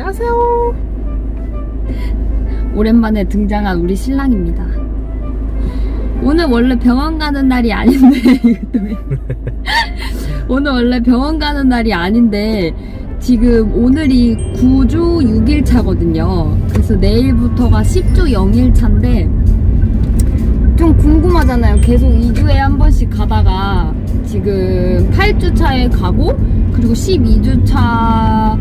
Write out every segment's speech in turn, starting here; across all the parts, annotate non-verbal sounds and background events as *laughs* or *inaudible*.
안녕하세요. 오랜만에 등장한 우리 신랑입니다. 오늘 원래 병원 가는 날이 아닌데? *laughs* 오늘 원래 병원 가는 날이 아닌데 지금 오늘이 9주 6일 차거든요. 그래서 내일부터가 10주 0일 차인데 좀 궁금하잖아요. 계속 2주에 한 번씩 가다가 지금 8주 차에 가고 그리고 12주 차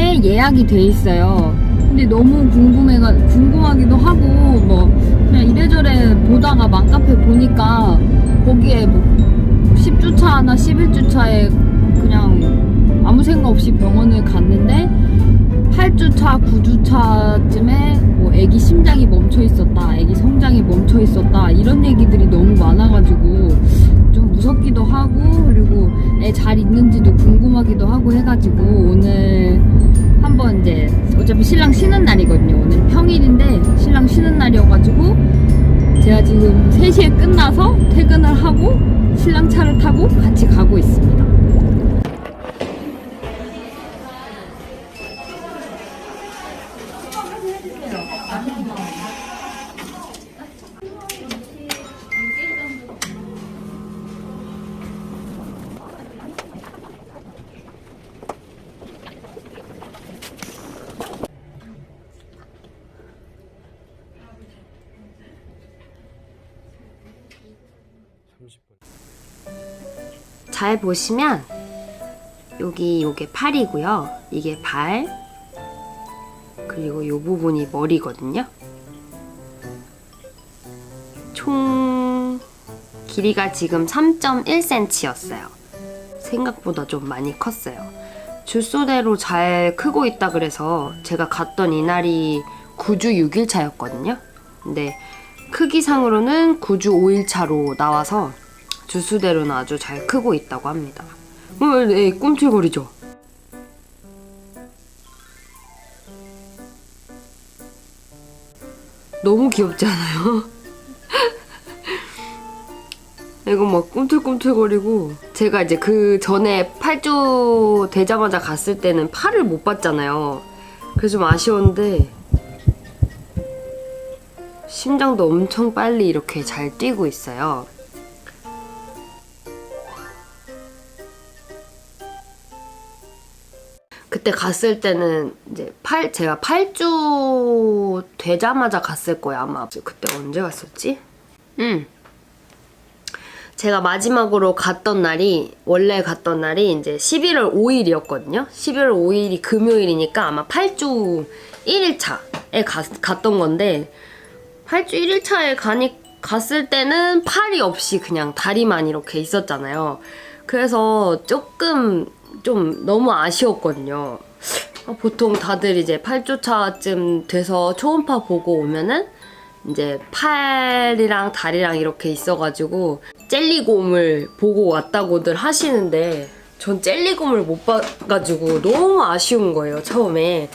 에 예약이 돼 있어요. 근데 너무 궁금해가 궁금하기도 하고 뭐 그냥 이래저래 보다가 맘카페 보니까 거기에 뭐 10주 차나 11주 차에 그냥 아무 생각 없이 병원을 갔는데 8주 차, 9주 차쯤에 뭐 애기 심장이 멈춰 있었다, 애기 성장이 멈춰 있었다 이런 얘기들이 너무 많아가지고 좀 무섭기도 하고 그리고 애 잘 있는지도 궁금하기도 하고 해가지고 오늘 한번 이제 어차피 신랑 쉬는 날이거든요. 오늘 평일인데 신랑 쉬는 날이어가지고 제가 지금 3시에 끝나서 퇴근을 하고 신랑 차를 타고 같이 가고 있습니다. 잘 보시면 여기 요게 팔이고요. 이게 발 그리고 요 부분이 머리거든요. 총 길이가 지금 3.1cm였어요. 생각보다 좀 많이 컸어요. 주소대로 잘 크고 있다 그래서 제가 갔던 이날이 9주 6일 차였거든요. 근데 크기상으로는 9주 5일 차로 나와서 주수대로는 아주 잘 크고 있다고 합니다. 어, 네, 꿈틀거리죠? 너무 귀엽지 않아요? *laughs* 이거 막 꿈틀꿈틀거리고 제가 이제 그 전에 8주 되자마자 갔을 때는 팔을 못 봤잖아요. 그래서 좀 아쉬웠는데 심장도 엄청 빨리 이렇게 잘 뛰고 있어요. 그때 갔을 때는 이제 팔 제가 8주 되자마자 갔을 거예요 아마. 그때 언제 갔었지? 음 제가 마지막으로 갔던 날이 원래 갔던 날이 이제 11월 5일이었거든요. 11월 5일이 금요일이니까 아마 8주 1일차에 갔던 건데 8주 1일차에 가니 갔을 때는 팔이 없이 그냥 다리만 이렇게 있었잖아요. 그래서 조금 좀 너무 아쉬웠거든요. 어, 보통 다들 이제 8주차쯤 돼서 초음파 보고 오면은 이제 팔이랑 다리랑 이렇게 있어가지고 젤리곰을 보고 왔다고들 하시는데 전 젤리곰을 못 봐가지고 너무 아쉬운 거예요 처음에.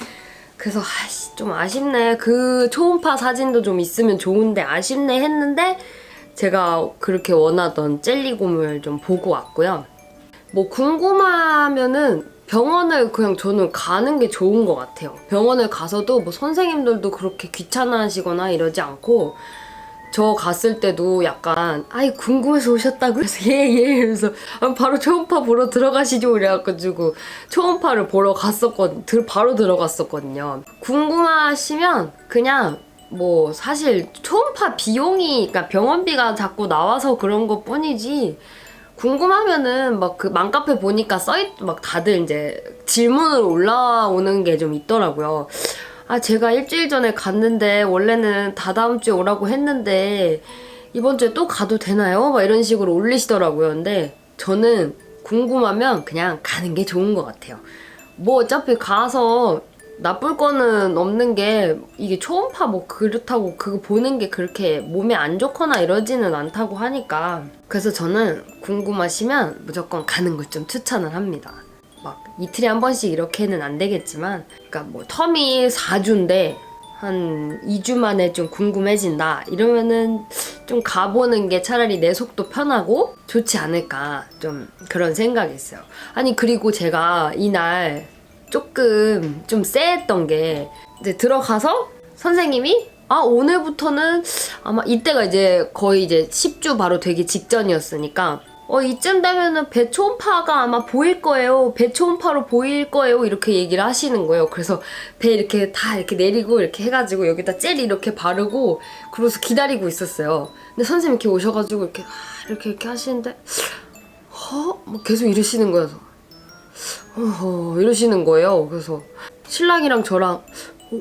그래서 아씨 좀 아쉽네. 그 초음파 사진도 좀 있으면 좋은데 아쉽네 했는데 제가 그렇게 원하던 젤리곰을 좀 보고 왔고요 뭐 궁금하면은 병원을 그냥 저는 가는 게 좋은 것 같아요. 병원을 가서도 뭐 선생님들도 그렇게 귀찮아하시거나 이러지 않고 저 갔을 때도 약간 아이 궁금해서 오셨다고 그래서 예예. *laughs* 이러면서 아, 바로 초음파 보러 들어가시죠. 이래가지고 초음파를 보러 갔었거든 바로 들어갔었거든요. 궁금하시면 그냥 뭐 사실 초음파 비용이 그러니까 병원비가 자꾸 나와서 그런 것 뿐이지 궁금하면은 막 그 맘카페 보니까 써있 막 다들 이제 질문으로 올라오는 게 좀 있더라고요. 아 제가 일주일 전에 갔는데 원래는 다다음 주에 오라고 했는데 이번 주에 또 가도 되나요? 막 이런 식으로 올리시더라고요. 근데 저는 궁금하면 그냥 가는 게 좋은 것 같아요. 뭐 어차피 가서 나쁠 거는 없는 게 이게 초음파 뭐 그렇다고 그거 보는 게 그렇게 몸에 안 좋거나 이러지는 않다고 하니까 그래서 저는 궁금하시면 무조건 가는 걸 좀 추천을 합니다. 막 이틀에 한 번씩 이렇게는 안 되겠지만 그러니까 뭐 텀이 4주인데 한 2주 만에 좀 궁금해진다 이러면은 좀 가보는 게 차라리 내 속도 편하고 좋지 않을까 좀 그런 생각이 있어요. 아니 그리고 제가 이날 조금 좀 쎄했던 게 이제 들어가서 선생님이 아 오늘부터는 아마 이때가 이제 거의 이제 10주 바로 되기 직전이었으니까 어 이쯤 되면은 배 초음파가 아마 보일 거예요. 배 초음파로 보일 거예요. 이렇게 얘기를 하시는 거예요. 그래서 배 이렇게 다 이렇게 내리고 이렇게 해가지고 여기다 젤 이렇게 바르고 그러고서 기다리고 있었어요. 근데 선생님 이렇게 오셔가지고 이렇게 아, 이렇게 이렇게 하시는데 어? 뭐 계속 이러시는 거예요 어허 이러시는 거예요. 그래서 신랑이랑 저랑 어,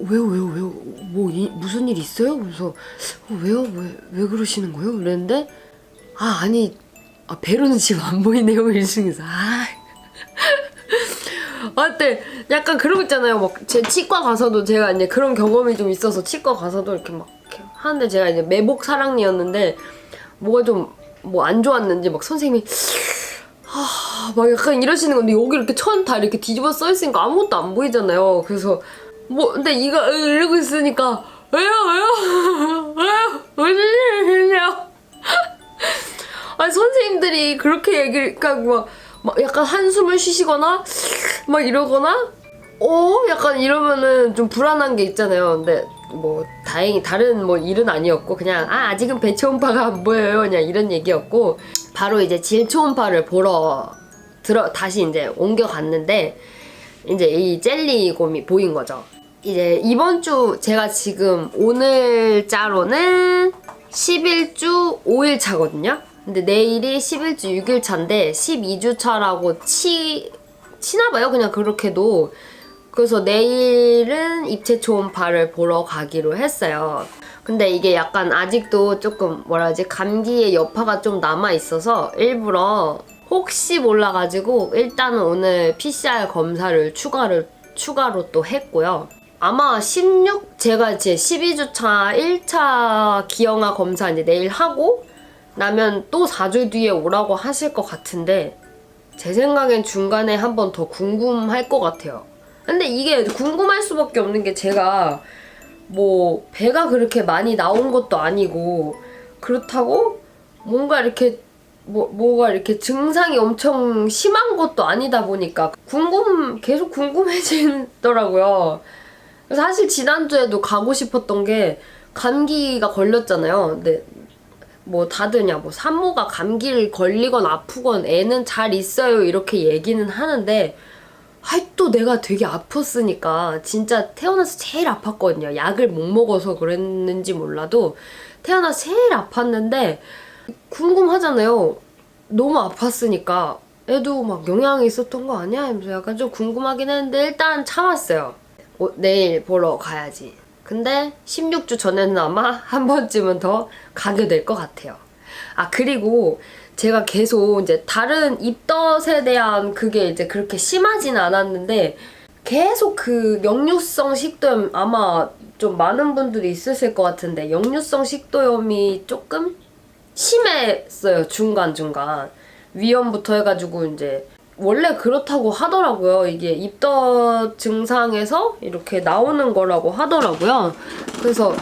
왜요 왜요 왜요 뭐 이- 무슨 일 있어요? 그래서 어, 왜요 왜 왜 그러시는 거예요? 그랬는데 아 아니 아 배로는 지금 안 보이네요 *laughs* 이러시면서 아 어때 *laughs* 약간 그런 거 있잖아요 막 제 치과 가서도 제가 이제 그런 경험이 좀 있어서 치과 가서도 이렇게 막 하는데 제가 이제 매복 사랑니였는데 뭐가 좀 뭐 안 좋았는지 막 선생님이 아, 막 약간 이러시는 건데 여기 이렇게 천 다 이렇게 뒤집어 써 있으니까 아무것도 안 보이잖아요. 그래서 뭐 근데 이거 으, 이러고 있으니까 왜요 왜요 *laughs* 왜요 일이세요? *laughs* 아니 선생님들이 그렇게 얘기를 그러니까 막, 막 약간 한숨을 쉬시거나 막 이러거나 어 약간 이러면은 좀 불안한 게 있잖아요. 근데 뭐 다행히 다른 뭐 일은 아니었고 그냥 아 아직은 배 초음파가 안 보여요 그냥 이런 얘기였고 바로 이제 질 초음파를 보러 들어 다시 이제 옮겨 갔는데 이제 이 젤리 곰이 보인 거죠. 이제 이번 주 제가 지금 오늘 자로는 11주 5일 차거든요. 근데 내일이 11주 6일 차인데 12주 차라고 치 치나 봐요. 그냥 그렇게도. 그래서 내일은 입체 초음파를 보러 가기로 했어요. 근데 이게 약간 아직도 조금 뭐라 하지 감기의 여파가 좀 남아 있어서 일부러 혹시 몰라가지고 일단은 오늘 PCR 검사를 추가를 추가로 또 했고요. 아마 16 제가 이제 12주 차 1차 기형아 검사 이제 내일 하고 나면 또 4주 뒤에 오라고 하실 것 같은데 제 생각엔 중간에 한 번 더 궁금할 것 같아요. 근데 이게 궁금할 수밖에 없는 게 제가 뭐 배가 그렇게 많이 나온 것도 아니고 그렇다고 뭔가 이렇게 뭐 뭐가 이렇게 증상이 엄청 심한 것도 아니다 보니까 궁금 계속 궁금해지더라고요. 사실 지난주에도 가고 싶었던 게 감기가 걸렸잖아요. 근데 뭐 다드냐 뭐 산모가 감기를 걸리건 아프건 애는 잘 있어요 이렇게 얘기는 하는데 아이 또 내가 되게 아팠으니까 진짜 태어나서 제일 아팠거든요 약을 못 먹어서 그랬는지 몰라도 태어나서 제일 아팠는데 궁금하잖아요 너무 아팠으니까 애도 막 영향이 있었던 거 아니야? 하면서 약간 좀 궁금하긴 했는데 일단 참았어요 어, 내일 보러 가야지 근데 16주 전에는 아마 *laughs* 한 번쯤은 더 가게 될 것 같아요. 아, 그리고 제가 계속 이제 다른 입덧에 대한 그게 이제 그렇게 심하진 않았는데 계속 그 역류성 식도염 아마 좀 많은 분들이 있으실 것 같은데 역류성 식도염이 조금 심했어요. 중간 중간. 위염부터 해가지고 이제 원래 그렇다고 하더라고요. 이게 입덧 증상에서 이렇게 나오는 거라고 하더라고요. 그래서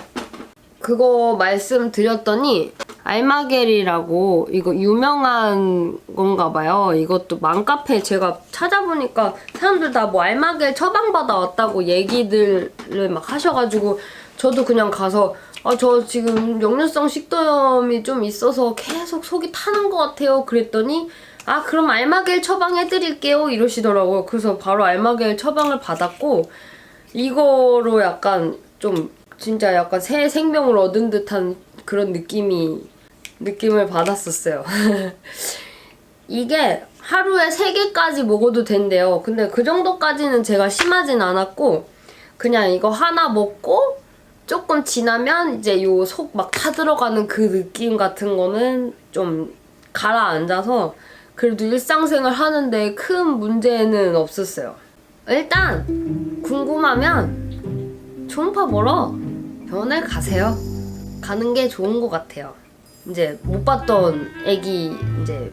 그거 말씀드렸더니 알마겔이라고 이거 유명한 건가 봐요. 이것도 맘카페 제가 찾아보니까 사람들 다 뭐 알마겔 처방받아 왔다고 얘기들을 막 하셔가지고 저도 그냥 가서 아 저 지금 역류성 식도염이 좀 있어서 계속 속이 타는 것 같아요. 그랬더니 아 그럼 알마겔 처방해드릴게요 이러시더라고요. 그래서 바로 알마겔 처방을 받았고 이거로 약간 좀 진짜 약간 새 생명을 얻은 듯한 그런 느낌이 느낌을 받았었어요. *laughs* 이게 하루에 3개까지 먹어도 된대요. 근데 그 정도까지는 제가 심하진 않았고 그냥 이거 하나 먹고 조금 지나면 이제 요 속 막 타들어가는 그 느낌 같은 거는 좀 가라앉아서 그래도 일상생활 하는데 큰 문제는 없었어요. 일단 궁금하면 초음파 보러 병원에 가세요. 가는 게 좋은 것 같아요. 이제 못 봤던 애기 이제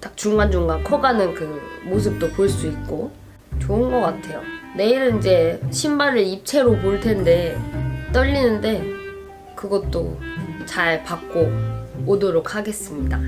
딱 중간중간 커가는 그 모습도 볼 수 있고 좋은 것 같아요. 내일은 이제 신발을 입체로 볼 텐데 떨리는데 그것도 잘 받고 오도록 하겠습니다.